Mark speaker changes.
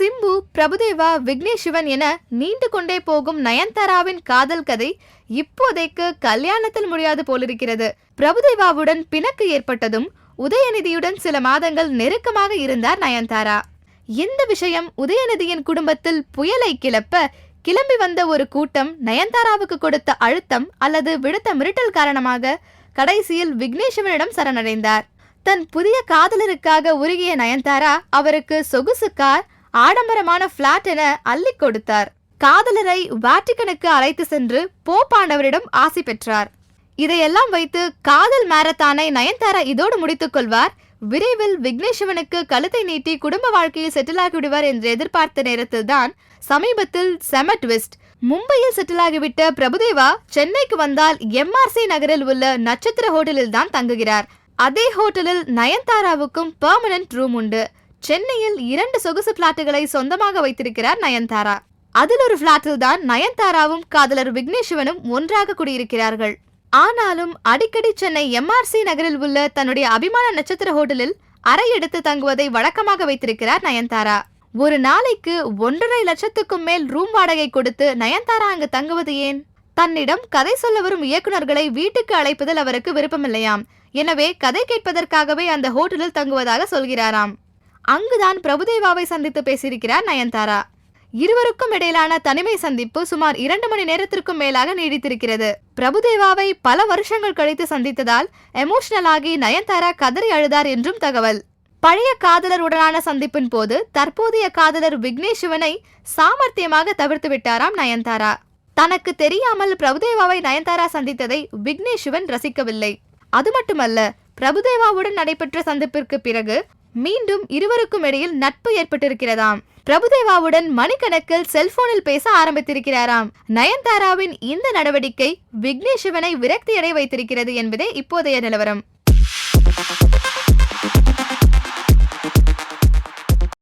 Speaker 1: சிம்பு பிரபுதேவா விக்னேஷ் சிவன் என நீண்டு கொண்டே போகும் நயன்தாராவின் காதல் கதை இப்போதைக்கு கல்யாணத்தில் முடியாது போலிருக்கிறது. பிரபுதேவாவுடன் பிணக்கு ஏற்பட்டதும் உதயநிதியுடன் சில மாதங்கள் நெருக்கமாக இருந்தார் நயன்தாரா. இந்த விஷயம் உதயநிதியின் குடும்பத்தில் புயலை கிளப்ப கிளம்பி வந்த ஒரு கூட்டம் நயன்தாராவுக்கு கொடுத்த அழுத்தம் அல்லது விடுத்த மிரட்டல் காரணமாக கடைசியில் விக்னேஷ்வனிடம் சரணடைந்தார். தன் புதிய காதலருக்காக உருகிய நயன்தாரா அவருக்கு சொகுசு கார் ஆடம்பரமான பிளாட் என அள்ளி கொடுத்தார். காதலரை வாட்டிகனுக்கு அழைத்து சென்று போப்பாண்டவரிடம் ஆசி பெற்றார். இதையெல்லாம் வைத்து காதல் மேரத்தானை நயன்தாரா இதோடு முடித்துக் கொள்வார். விரைவில் விக்னேஸ்வனுக்கு கழுத்தை நீட்டி குடும்ப வாழ்க்கையில் செட்டில் ஆகிவிடுவார் என்று எதிர்பார்த்த நேரத்தில்தான் சமீபத்தில் செம ட்விஸ்ட் மும்பையில் செட்டில் ஆகிவிட்ட பிரபுதேவா சென்னைக்கு வந்தால் எம்ஆர்சி நகரில் உள்ள நட்சத்திர ஹோட்டலில் தான் தங்குகிறார். அதே ஹோட்டலில் நயன்தாராவுக்கும் பெர்மனன்ட் ரூம் உண்டு. சென்னையில் இரண்டு சொகுசு பிளாட்டுகளை சொந்தமாக வைத்திருக்கிறார் நயன்தாரா. அதில் ஒரு பிளாட்டில் தான் நயன்தாராவும் காதலர் விக்னேஷ்வனும் ஒன்றாக குடியிருக்கிறார்கள். ஆனாலும் அடிக்கடி சென்னை எம்ஆர்சி நகரில் உள்ள தன்னுடைய அபிமான நட்சத்திர ஹோட்டலில் அறை எடுத்து தங்குவதை வழக்கமாக வைத்திருக்கிறார் நயன்தாரா. ஒரு நாளைக்கு ஒன்றரை லட்சத்துக்கும் மேல் ரூம் வாடகை கொடுத்து நயன்தாரா அங்கு தங்குவது ஏன்? தன்னிடம் கதை சொல்ல வரும் இயக்குநர்களை வீட்டுக்கு அழைப்பதில் அவருக்கு விருப்பமில்லையாம். எனவே கதை கேட்பதற்காகவே அந்த ஹோட்டலில் தங்குவதாக சொல்கிறாராம். அங்குதான் பிரபுதேவாவை சந்தித்து பேசியிருக்கிறார் நயன்தாரா. இருவருக்கும் இடையிலான தனிமை சந்திப்பு சுமார் இரண்டு மணி நேரத்திற்கும் மேலாக நீடித்திருக்கிறது. பிரபுதேவாவை பல வருஷங்கள் கழித்து சந்தித்ததால் எமோஷனல் ஆகி நயன்தாரா கதறி அழுதார் என்றும் தகவல். பழைய காதலருடனான சந்திப்பின் போது தற்போதைய காதலர் விக்னேஷ் சிவனை சாமர்த்தியமாக தவிர்த்து விட்டாராம் நயன்தாரா. தனக்கு தெரியாமல் பிரபுதேவாவை நயன்தாரா சந்தித்ததை விக்னேஷ் சிவன் ரசிக்கவில்லை. அது மட்டுமல்ல பிரபுதேவாவுடன் நடைபெற்ற சந்திப்பிற்கு பிறகு மீண்டும் இருவருக்கும் இடையில் நட்பு ஏற்பட்டிருக்கிறதாம். பிரபுதேவாவுடன் மணிக்கணக்கில் செல்போனில் பேச ஆரம்பித்திருக்கிறாராம். நயன்தாராவின் இந்த நடவடிக்கை விக்னேஷ் சிவனை விரக்தியடை வைத்திருக்கிறது என்பதே இப்போதைய நிலவரம்.